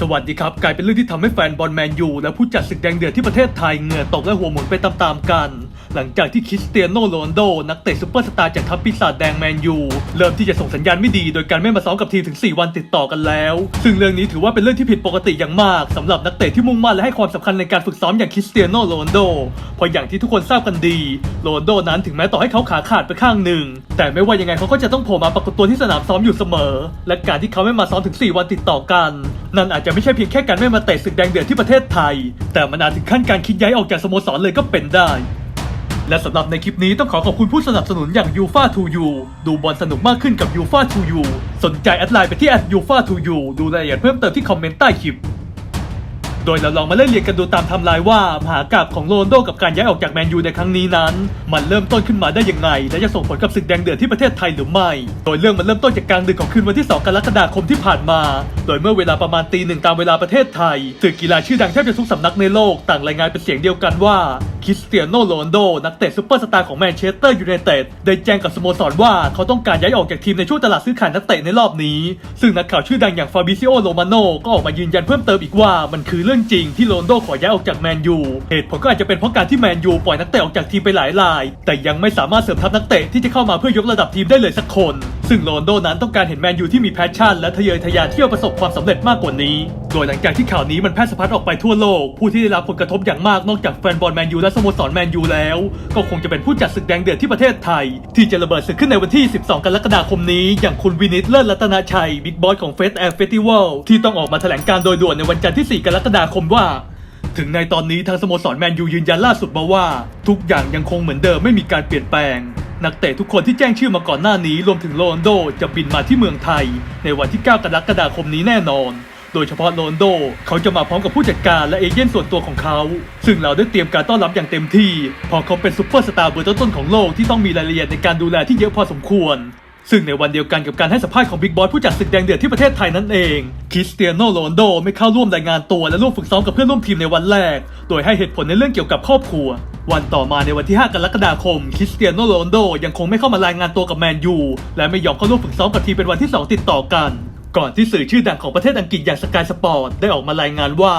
สวัสดีครับ กลายเป็นเรื่องที่ทำให้แฟนบอลแมนยูและผู้จัดศึกแดงเดือดที่ประเทศไทยเหงื่อตกและหัวหมุนไปตามๆกัน หลังจากที่คริสเตียโนโรนโด นักเตะซุปเปอร์สตาร์จากทัพปีศาจแดงแมนยู เริ่มที่จะส่งสัญญาณไม่ดีโดยการไม่มาซ้อมกับทีมถึง 4 วันติดต่อกันแล้ว ซึ่งเรื่องนี้ถือว่าเป็นเรื่องที่ผิดปกติอย่างมากสำหรับนักเตะที่มุ่งมั่นและให้ความสำคัญในการฝึกซ้อมอย่างคริสเตียโนโรนโดเพราะอย่างที่ทุกคนทราบกันดีโรนโดนั้นถึงแม้ต่อให้เขาขาขาดไปข้างหนึ่ง แต่ไม่ว่ายังไงเขาก็จะต้องโผล่มาปรากฏตัวที่สนามซ้อมอยู่เสมอ และการที่เขาไม่มาซ้อมถึง 4 วันติดต่อกัน นั่นอาจจะไม่ใช่เพียงแค่การไม่มาเตะศึกแดงเดือดที่ประเทศไทย แต่มันอาจถึงขั้นการคิดย้ายออกจากสโมสรเลยก็เป็นได้ และสำหรับในคลิปนี้ต้องขอขอบคุณผู้สนับสนุนอย่าง u f a 2 u ดูบอลสนุกมากขึ้นกับ u f a 2 u สนใจแอดไลน์ไปที่ u f a 2 u ดูรายละเอียดเพิ่มเติมที่คอมเมนต์ใต้คลิป โดยเราลองมาเล่นเรียนกันดูตามไทม์ไลน์ว่ามหากาบของโรนโดกับการย้ายออกจากแมนยูในครั้งนี้นั้น มันเริ่มต้นขึ้นมาได้ยังไง และจะส่งผลกับศึกแดงเดือดที่ประเทศไทยหรือไม่ โดยเรื่องมันเริ่มต้นจากกลางดึกของคืนวันที่ 2 กรกฎาคมที่ผ่านมา โดยเมื่อเวลาประมาณตีหนึ่งตามเวลาประเทศไทยสื่อกีฬาชื่อดังแทบจะทุกสำนักในโลกต่างรายงานเป็นเสียงเดียวกันว่าคริสเตียโนโรนโดนักเตะซุปเปอร์สตาร์ของแมนเชสเตอร์ยูไนเต็ดได้แจ้งกับสโมสรว่าเขาต้องการย้ายออกจากทีมในช่วงตลาดซื้อขายนักเตะในรอบนี้ ซึ่งนักข่าวชื่อดังอย่างฟาบิซิโอโรมาโนก็ออกมายืนยันเพิ่มเติมอีกว่ามันคือเรื่องจริงที่โรนโดขอย้ายออกจากแมนยู เหตุผลก็อาจจะเป็นเพราะการที่แมนยูปล่อยนักเตะออกจากทีมไปหลายราย แต่ยังไม่สามารถเสริมทัพนักเตะที่จะเข้ามาเพื่อยกระดับทีมได้เลยสักคน ซึ่งโรนโดนั้นต้องการเห็นแมนยูที่มีแพชชั่น และทะเยอทะยานที่จะประสบความสำเร็จมากกว่านี้ โดยหลังจากที่ข่าวนี้มันแพร่สะพัดออกไปทั่วโลก ผู้ที่ได้รับผลกระทบอย่างมากนอกจากแฟนบอลแมนยูและสโมสรแมนยูแล้ว ก็คงจะเป็นผู้จัดศึกแดงเดือดที่ประเทศไทย ที่จะระเบิดศึกขึ้นในวันที่ 12 กรกฎาคมนี้ อย่างคุณวินิตเลิศรัตนชัยบิ๊กบอสของเฟสแอร์เฟสติวัลที่ต้องออกมาแถลงการโดยด่วนในวันจันทร์ที่ 4 กรกฎาคมว่าถึงในตอนนี้ทางสโมสรแมนยูยืนยันล่าสุดมาว่า ทุกอย่างยังคงเหมือนเดิมไม่มีการเปลี่ยนแปลง นักเตะทุกคนที่แจ้งชื่อมาก่อนหน้านี้รวมถึงโรนโดจะบินมาที่เมืองไทย ในวันที่ 9 กรกฎาคมนี้แน่นอน โดยเฉพาะโรนโด เขาจะมาพร้อมกับผู้จัดการและเอเย่นส่วนตัวของเขา ซึ่งเราได้เตรียมการต้อนรับอย่างเต็มที่เพอเขาเป็นซุปเปอร์สตาร์เบอร์ต้นของโลกที่ต้องมีรายละเอียดในการดูแลที่เยอะพอสมควรซึ่งในวันเดียวกันกับการให้สัมภาษณ์ของบิ๊กบอสผู้จัดศึกแดงเดือดที่ประเทศไทยนั่นเอง คริสเตียโนโรนโดไม่เข้าร่วมรายงานตัวและร่วมฝึกซ้อมกับเพื่อนร่วมทีมในวันแรก โดยให้เหตุผลในเรื่องเกี่ยวกับครอบครัว วันต่อมาในวันที่ 5 กรกฎาคม คริสเตียโนโรนโดยังคงไม่เข้ามารายงานตัวกับแมนยู และไม่ยอมเข้าร่วมฝึกซ้อมกับทีมเป็นวันที่ 2 ติดต่อกัน ก่อนที่สื่อชื่อดังของประเทศอังกฤษอย่างสกายสปอร์ตได้ออกมารายงานว่า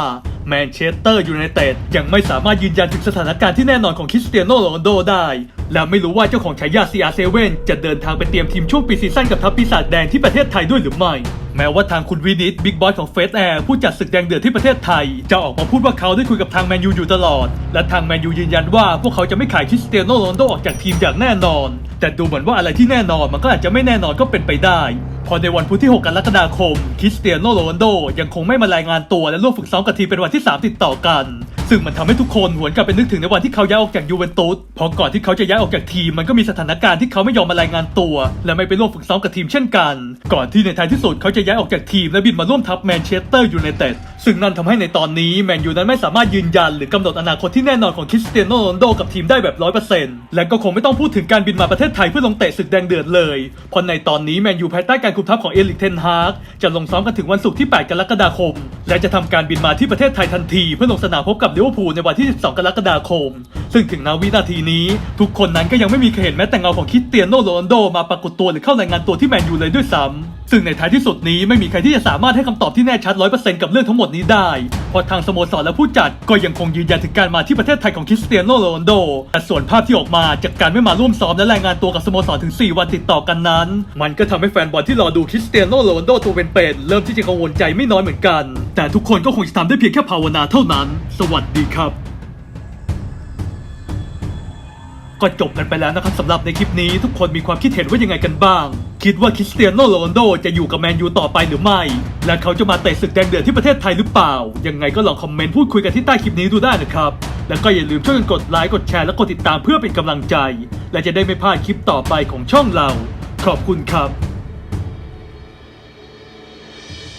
แมนเชสเตอร์ยูไนเต็ดยังไม่สามารถยืนยันถึงสถานการณ์ที่แน่นอนของคริสเตียโนโรนโดได้ และไม่รู้ว่าเจ้าของฉายา CR7 จะเดินทางไปเตรียมทีมช่วงปีซีซั่นกับทัพปีศาจแดงที่ประเทศไทยด้วยหรือไม่ แม้ว่าทางคุณวินิตบิ๊กบอสของเฟสแอร์ผู้จัดศึกแดงเดือดที่ประเทศไทย จะออกมาพูดว่าเขาได้คุยกับทางแมนยูอยู่ตลอด และทางแมนยูยืนยันว่าพวกเขาจะไม่ขายคริสเตียโนโรนโดออกจากทีมอย่างแน่นอน แต่ดูเหมือนว่าอะไรที่แน่นอนมันก็อาจจะไม่แน่นอนก็เป็นไปได้พอในวันพุธที่ 6 กรกฎาคม คริสเตียโนโรนโดยังคงไม่มารายงานตัวและร่วมฝึกซ้อมกับทีมเป็นวันที่ 3 ติดต่อกัน ซึ่งมันทำให้ทุกคนหวนกลับไปนึกถึงในวันที่เขาย้ายออกจากยูเวนตุสเพราะก่อนที่เขาจะย้ายออกจากทีมมันก็มีสถานการณ์ที่เขาไม่ยอมมารายงานตัว และไม่ไปร่วมฝึกซ้อมกับทีมเช่นกัน ก่อนที่ในท้ายที่สุดเขาจะย้ายออกจากทีมและบินมาร่วมทัพแมนเชสเตอร์ยูไนเต็ดซึ่งนั่นทำให้ในตอนนี้แมนยูนั้นไม่สามารถยืนยันหรือกำหนดอนาคตที่แน่นอนของคริสเตียโนโรนลโดกับทีมได้แบบร้อยเปอร์เซ็นต์และก็คงไม่ต้องพูดถึงการบินมาประเทศไทยเพื่อลงเตะศึกแดงเดือดเลยเพราะในตอนนี้แมนยูภายใต้การคุมทัพของเอลิกเทนฮาร์กจะลงซ้อมกันถึงวันศุกร์ที่ 8 กรกฎาคม และจะทำการบินมาที่ประเทศไทยทันที เพื่อลงสนามพบกับลิเวอร์พูลในวันที่ 12 กรกฎาคม ซึ่งถึงนาวินาทีนี้ ทุกคนนั้นก็ยังไม่มีใครเห็นแม้แต่เงาของคริสเตียโนโรนลโดมาปรากฏตัวหรือเข้ารายงานตัวที่แมนยูเลยด้วยซ้ำ ซึ่งในท้ายที่สุดนี้ไม่มีใครที่จะสามารถให้คำตอบที่แน่ชัด100%กับเรื่องทั้งหมดนี้ได้เพราะทางสโมสรและผู้จัดก็ยังคงยืนยันถึงการมาที่ประเทศไทยของคริสเตียโนโรนโดแต่ส่วนภาพที่ออกมาจากการไม่มาร่วมซ้อมและรายงานตัวกับสโมสรถึง 4 วันติดต่อกันนั้น มันก็ทำให้แฟนบอลที่รอดูคริสเตียโนโรนโดตัวเป็นๆเริ่มที่จะกังวลใจไม่น้อยเหมือนกัน แต่ทุกคนก็คงจะทำได้เพียงแค่ภาวนาเท่านั้น สวัสดีครับ ก็จบกันไปแล้วนะครับสำหรับในคลิปนี้ทุกคนมีความคิดเห็นว่ายังไงกันบ้าง คิดว่าคริสเตียโนโรนโดจะอยู่กับแมนยูต่อไปหรือไม่ และเขาจะมาเตะศึกแดงเดือดที่ประเทศไทยหรือเปล่า ยังไงก็ลองคอมเมนต์พูดคุยกันที่ใต้คลิปนี้ดูได้นะครับ แล้วก็อย่าลืมช่วยกันกดไลค์กดแชร์และกดติดตามเพื่อเป็นกำลังใจ และจะได้ไม่พลาดคลิปต่อไปของช่องเรา ขอบคุณครับ